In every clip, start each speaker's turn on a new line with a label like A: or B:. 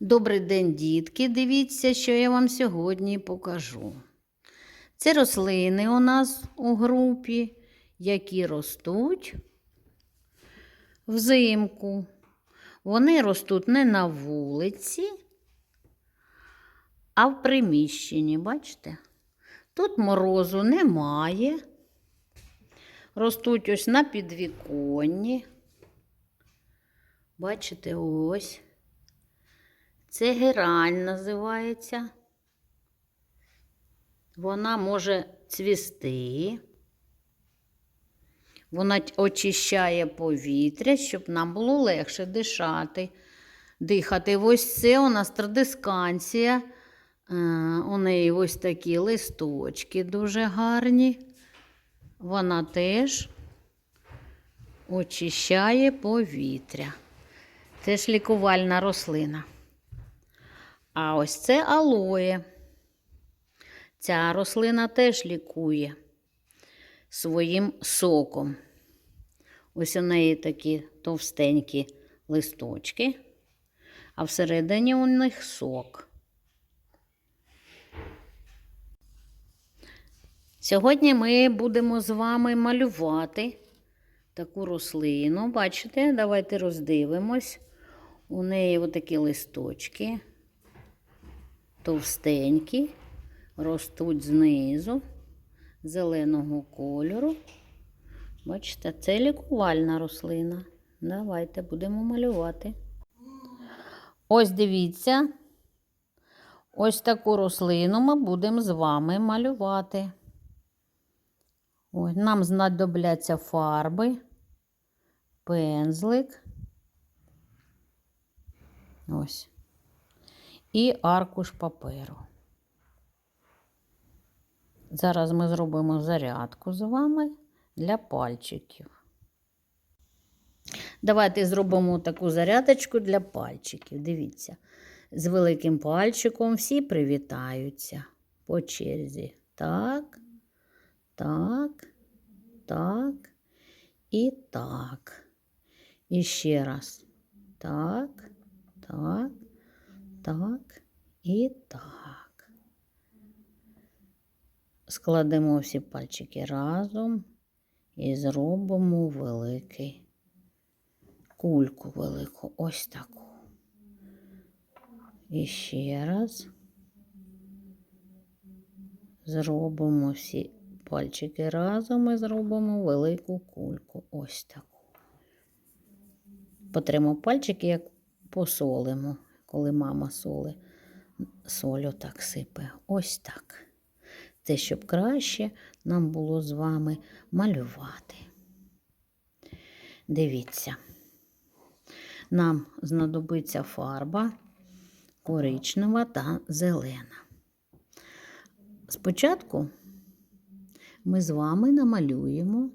A: Добрий день, дітки! Дивіться, що я вам сьогодні покажу. Це рослини у нас у групі, які ростуть взимку. Вони ростуть не на вулиці, а в приміщенні, бачите? Тут морозу немає. Ростуть ось на підвіконні. Бачите, ось. Це гераль називається. Вона може цвісти. Вона очищає повітря, щоб нам було легше дишати, дихати. Ось це у нас традисканція. Е, У неї ось такі листочки дуже гарні. Вона теж очищає повітря. Теж лікувальна рослина. А ось це алоє. Ця рослина теж лікує своїм соком. Ось у неї такі товстенькі листочки, а всередині у них сок. Сьогодні ми будемо з вами малювати таку рослину. Бачите, давайте роздивимось. У неї отакі листочки, товстенькі, ростуть знизу, зеленого кольору. Бачите, це лікувальна рослина. Давайте будемо малювати. Ось дивіться, ось таку рослину ми будемо з вами малювати. Ось, нам знадобляться фарби, пензлик. Ось. І аркуш паперу. Зараз ми зробимо зарядку з вами для пальчиків. Давайте зробимо таку зарядочку для пальчиків. Дивіться, з великим пальчиком всі привітаються по черзі. Так, так, так і так. І ще раз. Так, так, так і так. Складемо всі пальчики разом і зробимо великий кульку велику. Ось таку. І ще раз зробимо всі пальчики разом і зробимо велику кульку. Ось таку. Потремо пальчики, як посолимо, коли мама соли, солю так сипе. Ось так. Це щоб краще нам було з вами малювати. Дивіться, нам знадобиться фарба коричнева та зелена. Спочатку ми з вами намалюємо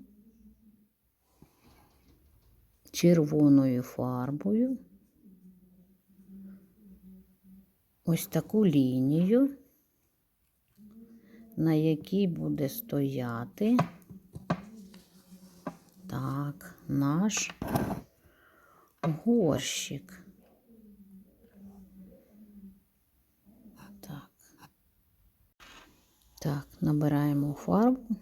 A: червоною фарбою ось таку лінію, на якій буде стояти так, наш горщик. Так. Так, набираємо фарбу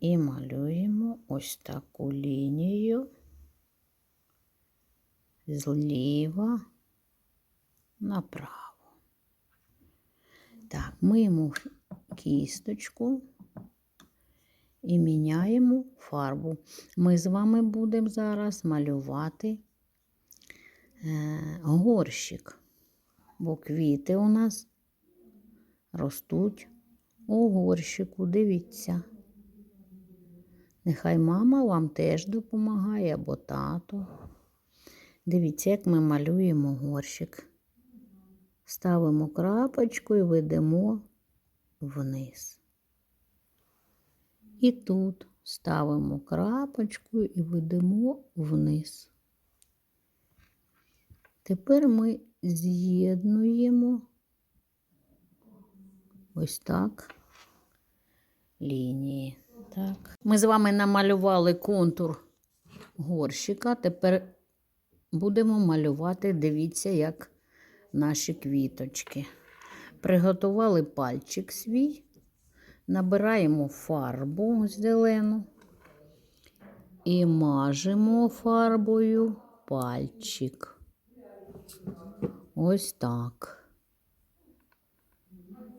A: і малюємо ось таку лінію зліва направо. Так, миємо кісточку і міняємо фарбу. Ми з вами будемо зараз малювати е, горщик, бо квіти у нас ростуть у горщику. Дивіться. Нехай мама вам теж допомагає або тато. Дивіться, як ми малюємо горщик. Ставимо крапочку і ведемо вниз. І тут ставимо крапочку і ведемо вниз. Тепер ми з'єднуємо ось так лінії. Так. Ми з вами намалювали контур горщика. Тепер будемо малювати, дивіться, як наші квіточки. Приготували пальчик свій, набираємо фарбу зелену і мажемо фарбою пальчик. Ось так.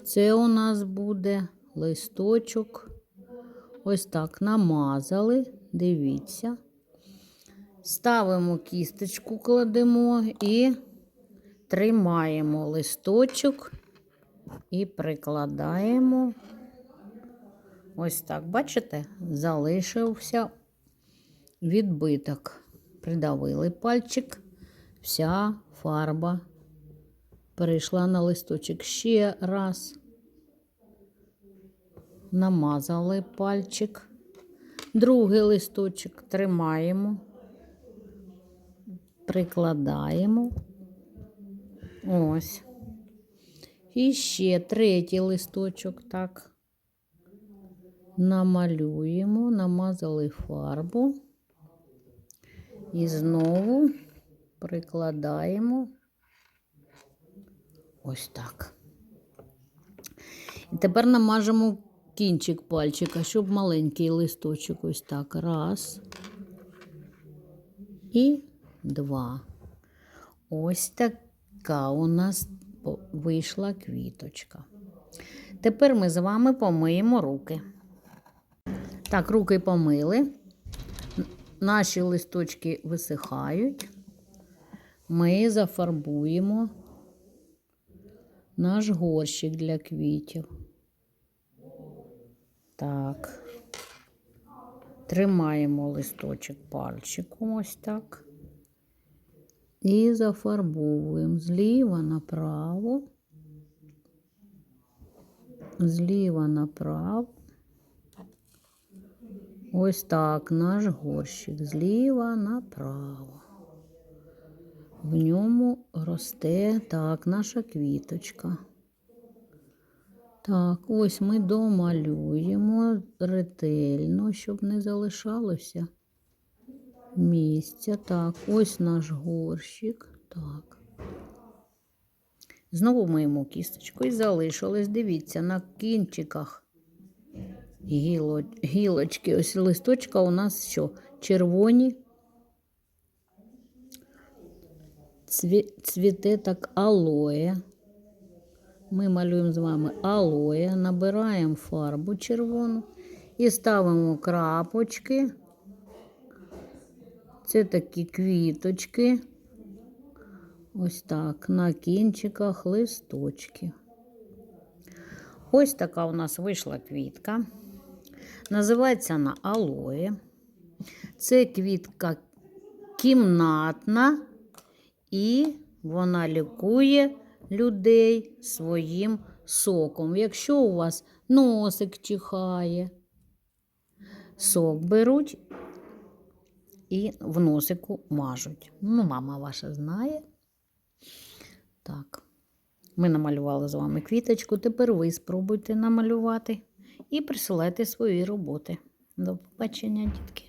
A: Це у нас буде листочок. Ось так намазали. Дивіться. Ставимо кісточку, кладемо і тримаємо листочок і прикладаємо. Ось так, бачите, залишився відбиток. Придавили пальчик, вся фарба перейшла на листочок. Ще раз намазали пальчик. Другий листочок тримаємо, прикладаємо. Ось. І ще третій листочок так. Намалюємо, намазали фарбу. І знову прикладаємо ось так. І тепер намажемо кінчик пальчика, щоб маленький листочок ось так. Раз. І два. Ось така у нас вийшла квіточка. Тепер ми з вами помиємо руки. Так, руки помили. Наші листочки висихають. Ми зафарбуємо наш горщик для квітів. Так. Тримаємо листочок пальчиком ось так. І зафарбовуємо зліва направо, зліва направо. Ось так наш горщик зліва направо. В ньому росте так наша квіточка. Так, ось ми домалюємо ретельно, щоб не залишалося місця. Так, ось наш горщик. Так. Знову миємо кісточку і залишилось. Дивіться, на кінчиках гіло, гілочки. Ось листочка у нас що? Червоні. Цві, цвіте так алоє. Ми малюємо з вами алоє, набираємо фарбу червону і ставимо крапочки. Це такі квіточки. Ось так, на кінчиках листочки. Ось така у нас вийшла квітка. Називається вона алоє. Це квітка кімнатна і вона лікує людей своїм соком. Якщо у вас носик чихає, сок беруть і в носику мажуть. Ну, мама ваша знає. Так. Ми намалювали з вами квіточку. Тепер ви спробуйте намалювати і присилайте свої роботи. До побачення, дітки.